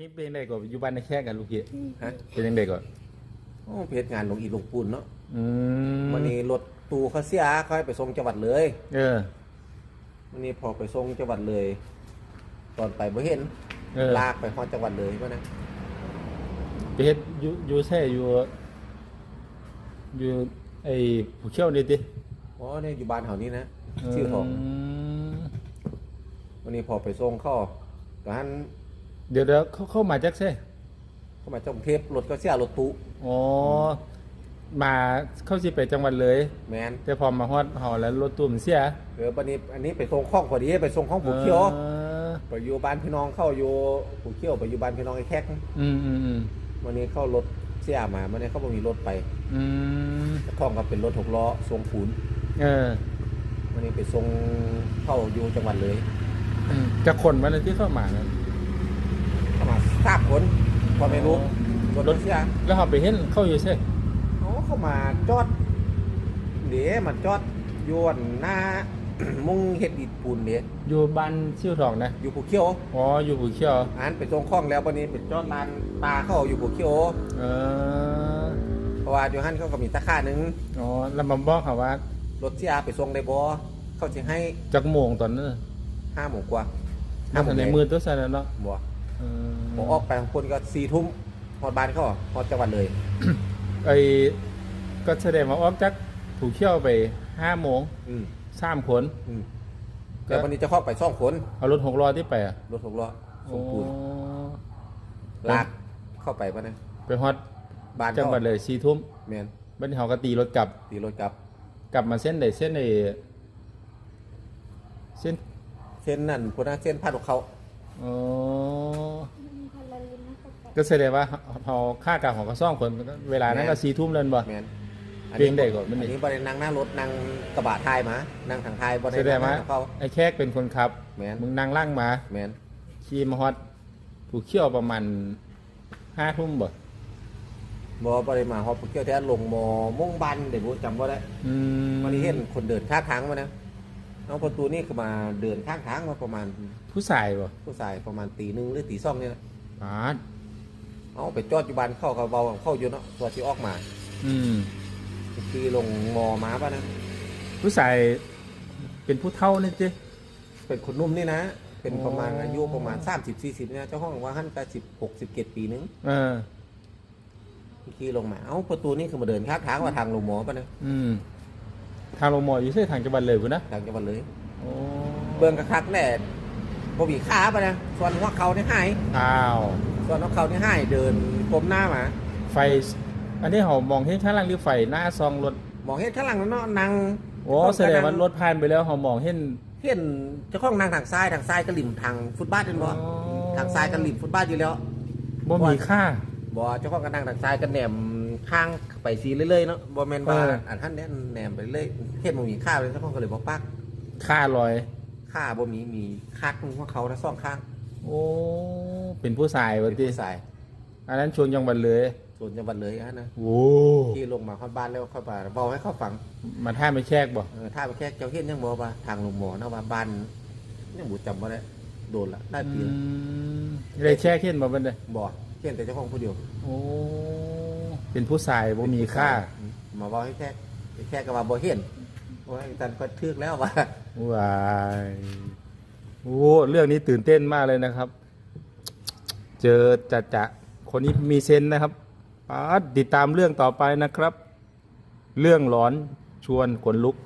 นี่เป็นยังไงก่อนอยู่บ้านในแค่กันลูกพี่ฮะเป็นยังไงก่อนโอ้เพจงานลงอีลงปูนเนาะอืมวันนี้รถตู้เขาเสียเขาให้ไปส่งจังหวัดเลยเออ วันนี้พอไปส่งจังหวัดเลย ตอนไปบ่เห็นเออ ลากไปฮอดจังหวัดเลยว่านะไปเฮ็ดอยู่อยู่แช่อยู่อยู่ไอ้ผู้เชี่ยวนี่ติอ๋อเนี่ยอยู่บ้านแถวนี้นะชื่อของมวันนี้พอไปส่งเข้าก็หัน เดี๋ยวเดี๋ยวเขาเข้ามาจากแช่เข้ามาจากกรุงเทพรถก็เสียรถตู้อ๋อมาเข้าสิไปจังหวัดเลย แมนแต่พอมาฮอดเฮาแล้วรถตู้มันเสียเออวันนี้อันนี้ไปส่งข้องพอดีไปส่งข้องผูเขียวเออไปอยู่บ้านพี่น้องเข้าอยู่ผูเขียวไปอยู่บ้านพี่น้องไอ้แคกอืมอืมอืมวันนี้เข้ารถเสียมาวันนี้เขาบ่มีรถไป อืมข้องก็เป็นรถหกล้อทรงปูนเออวันนี้ไปส่งเข้าอยู่จังหวัดเลยอืมจะคนมันเลยที่เข้ามานั้นเข้ามา ทราบคนพอไม่รู้รถรถเสียแล้วเขาไปเห็นเข้าอยู่ใช่เขาเข้ามาจอดเดี๋ยวมันจอดอยวนหน้า มุงเห็ดอิฐปูนเดี๋ยวอยู่บ้านชิวทองนะอยู่ผูเขียวอ๋ออยู่ผู้เชี่ยวอ่านไปส่งข้องแล้ววันนี้ไปจอดลานตาเข้าอยู่ผูเขียวเออเพราะว่าอยู่หันเขาก็มีตะค่าหนึ่งอ๋อแล้วมาบอกเขาว่ารถเสียไปส่งได้บ่เขาจะให้จักโมงตอนนั้นห้าโมงกว่าห้าโมงในมือตัวใส่แล้วเนาะบ่ เออผมออกไปของคนก็สี่ทุ่มฮอดบ้านเขาฮอดจังหวัดเลย ไอ้ก็แสดงว่าออกจากผู้เชี่ยวไปห้าโมงอืมสามคนอืมแต่วันนี้จะเข้าไปซ่องคนเอารถหกล้อที่ไปอะรถหกล้อส่งปูนอ๋อลากเข้าไปปะนะไปฮอดบ้านจังหวัดเลยสี่ทุ่มแมนบัดนี้เขาก็ตีรถกลับ ตีรถกลับ กลับมาเส้นใดเส้นใดเส้น เส้นนั่นพุทธเส้นพาดของเขา อ๋อก็แสดงว่าเขาค่ากลางของกระซ่องคนก็เวลานั้นก็สี่ทุ่มแล้วบ่ แมนเพลงได้ก่อนมัอันนนี่นี้บรินั่งหน้ารถนั่งกระบะท้ายมานั่งทางท้ายบริแสดงนั่งหว่าน้าของเขาไอ้แขกเป็นคนขับ แมนมึงนั่งล่างมาแมนขี่มาฮอดผู้เขี่ยวประมาณห้าทุ่มบ่บอบริมาฮอปเกี่ยวแท้ลงมอมุ่งบันเดี๋ยวผมจำว่าได้อืมวันนี้เห็นคนเดินข้างทางมานะ น้องประตูนี่ก็มาเดินข้างทางมาประมาณผู้ชายบ่ผู้ชายประมาณตีหนึ่งหรือตีสองเนี่ยนะอ๋อเอาไปจอดอยู่บ้านเข้าเขาเบาเข้าอยู่เนาะตัวที่ออกมาอืมคือลงมอมาป่ะนะผู้ชายเป็นผู้เฒ่านี่จิ เป็นคนนุ่มนี่นะ เป็นอ๋อประมาณอายุประมาณ30 40เนี่ยเจ้าห้องว่าหันก็สิบหกสิบเจ็ดปีนึงเออ ขี่ลงมา เอ้าประตูนี่คือมาเดินข้างทางว่าทางลงหมอป่ะนะอืมทางลงหมออยู่เส้นทางจังหวัดเลยพุ่นนะทางจังหวัดเลย โอ้เบื้องกระคักแหละบ่มีขาป่ะนะส่วนหัวเขาเนี่ยหายอ้าว ส่วนหัวเขาเนี่ยหายเดินก้มหน้ามาไฟ อันนี้เขามองเห็นข้างล่างหรือไฟหน้าซองรถมองเห็นข้างหลังนั่นเนาะนางโอ้แสดงว่ารถผ่านไปแล้วเขามองเห็น เห็นเจ้าของนางทางซ้ายทางซ้ายก็ริมทางฟุตบาทเป็นบ่อ๋อ ทางซ้ายก็ริมฟุตบาทอยู่แล้ว บ่มีค่า บ่เจ้าของก็นั่งทางซ้ายก็แหนม ข้างไปซีเรื่อยๆเนาะบ่แม่นว่าเอออันท่านเนี้ยแหนมไปเรื่อยเฮ็ดบ่มีค่าเลยเจ้าของก็เลยบ่ปักค่าลอย ค่าบ่มีมีคักของเขาทั้งสองข้างโอ้ เป็นผู้ชายเป็วันนที่ผู้ชายอันนั้นชวนจังหวัดเลยส่วนจังหวัดเลยอะนะโอ้ที่ลงมาเข้าบ้านแล้วเข้าบ้านเว้าให้เขาฟังมาท่าไม่แชกบ่เออถ้าไปแค่เจ้าเฮ็ดยังบ่ว่าทางลงหมอเนาะว่าบ้านยังบ่จำบ่ได้โดนละได้ปีอืละมได้แช่ขึ้นมาเป็นเลยบ่เห็นแต่เจ้าของผู้เดียวโอ้ เป็นผู้ชายบ่มีค่าอืมมาเว้าให้แค่แค่ก็ว่าบ่เห็นว่าจันก็ทึกแล้วว่าว้ายโอ้เรื่องนี้ตื่นเต้นมากเลยนะครับ เจอจะจะคนนี้มีเซนส์นะครับป๊าดติดตามเรื่องต่อไปนะครับ เรื่องหลอนชวนขนลุก